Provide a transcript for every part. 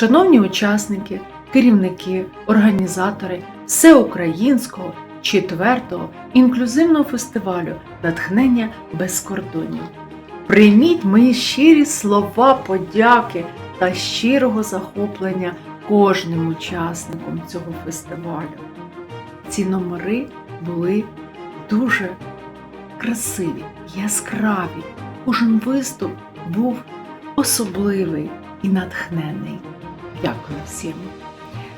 Шановні учасники, керівники, організатори всеукраїнського четвертого інклюзивного фестивалю натхнення без кордонів. Прийміть мої щирі слова подяки та щирого захоплення кожним учасником цього фестивалю. Ці номери були дуже красиві, яскраві. Кожен виступ був особливий і натхнений. Дякую всім.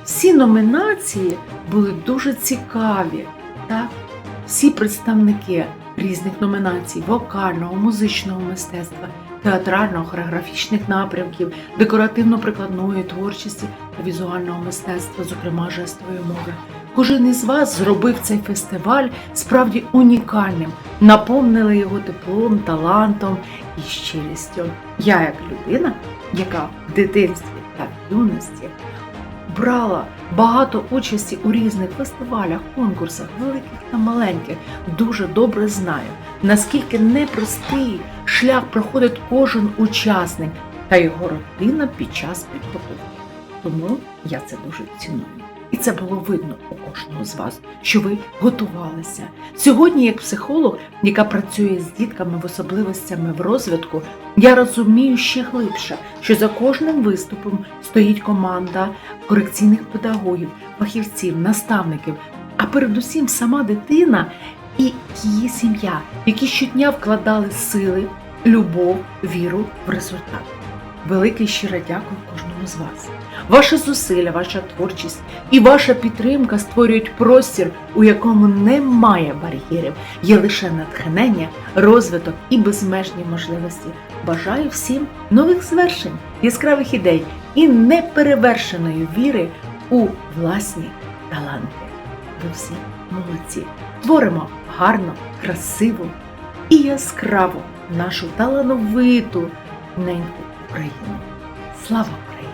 Всі номінації були дуже цікаві. Так? Всі представники різних номінацій вокального, музичного мистецтва, театрально-хореографічних напрямків, декоративно-прикладної творчості та візуального мистецтва, зокрема жестової мови. Кожен із вас зробив цей фестиваль справді унікальним, наповнили його теплом, талантом і щирістю. Я, як людина, яка в дитинстві та в юності брала багато участі у різних фестивалях, конкурсах, великих та маленьких, дуже добре знаю, наскільки непростий шлях проходить кожен учасник та його родина під час підготовки. Тому я це дуже ціную. І це було видно у кожного з вас, що ви готувалися. Сьогодні, як психолог, яка працює з дітками в особливостями в розвитку, я розумію ще глибше, що за кожним виступом стоїть команда корекційних педагогів, фахівців, наставників, а передусім сама дитина і її сім'я, які щодня вкладали сили, любов, віру в результат. Велике щире дякую кожному з вас. Ваші зусилля, ваша творчість і ваша підтримка створюють простір, у якому немає бар'єрів, є лише натхнення, розвиток і безмежні можливості. Бажаю всім нових звершень, яскравих ідей і неперевершеної віри у власні таланти. Ви всі молодці. Творимо гарно, красиво і яскраво нашу талановиту неньку Україні. Слава Україні!